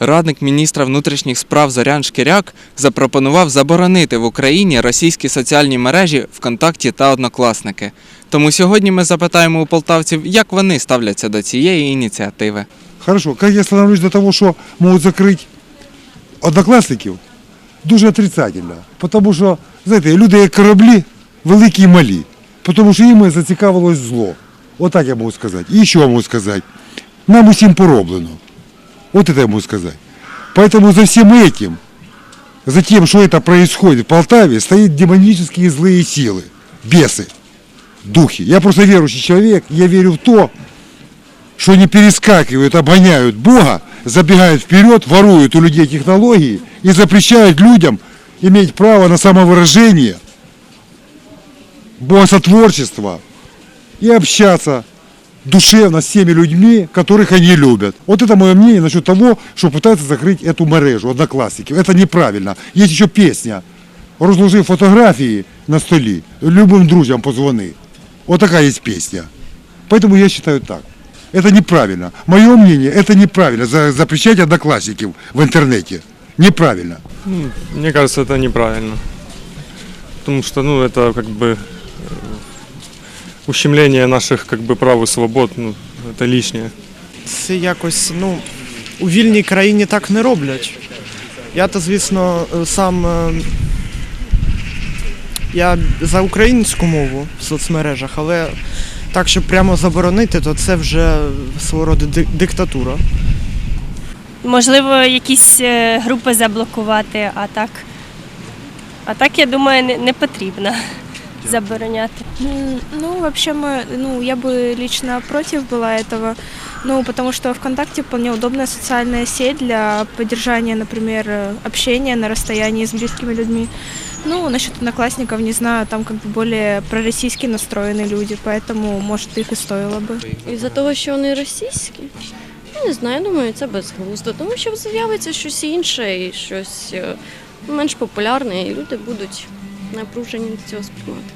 Радник міністра внутрішніх справ Зорян Шкіряк запропонував заборонити в Україні російські соціальні мережі ВКонтакті та Однокласники. Тому сьогодні ми запитаємо у полтавців, як вони ставляться до цієї ініціативи. Хорошо, как я становлюсь до того, що можуть закрити однокласників, дуже отрицательно. Тому що, знаєте, люди як кораблі, великі і малі. Тому що їм зацікавилось зло. Отак я можу сказати. І що можу сказати? Нам усім пороблено. Вот это я могу сказать. Поэтому за всем этим, за тем, что это происходит в Полтаве, стоят демонические злые силы, бесы, духи. Я просто верующий человек, я верю в то, что они перескакивают, обгоняют Бога, забегают вперед, воруют у людей технологии и запрещают людям иметь право на самовыражение, богосотворчество и общаться душевно с теми людьми, которых они любят. Вот это мое мнение насчет того, что пытаются закрыть эту мережу одноклассники. Это неправильно. Есть еще песня. Розложив фотографии на столе, любым друзьям позвони. Вот такая есть песня. Поэтому я считаю так. Это неправильно. Мое мнение, это неправильно. За- Запрещать одноклассников в интернете. Неправильно. Мне кажется, это неправильно. Потому что, ну, это как бы э, ущемление наших как бы прав и свобод, ну, это лишнее. Це якось, ну, у вільній країні так не роблять. Я то, звісно, е, сам. е, Я за українську мову в соцмережах, але так, щоб прямо заборонити, то це вже свого роду ди- диктатура. Можливо, якісь е, групи заблокувати, а так. А так, я думаю, не, не потрібно забороняти. М, Ну, вообще мы, ну, я бы лично против была этого, ну, потому что ВКонтакте вполне удобная социальная сеть для поддержания, например, э, общения на расстоянии с близкими людьми. Ну, насчет одноклассников, не знаю, там как бы более пророссийски настроенные люди, поэтому, может, их и стоило бы. Із-за того, що вони російські? Я не знаю, думаю, це безглуздо, тому що з'явиться щось інше і щось е, менш популярне, і люди будуть напружені до цього сприймати.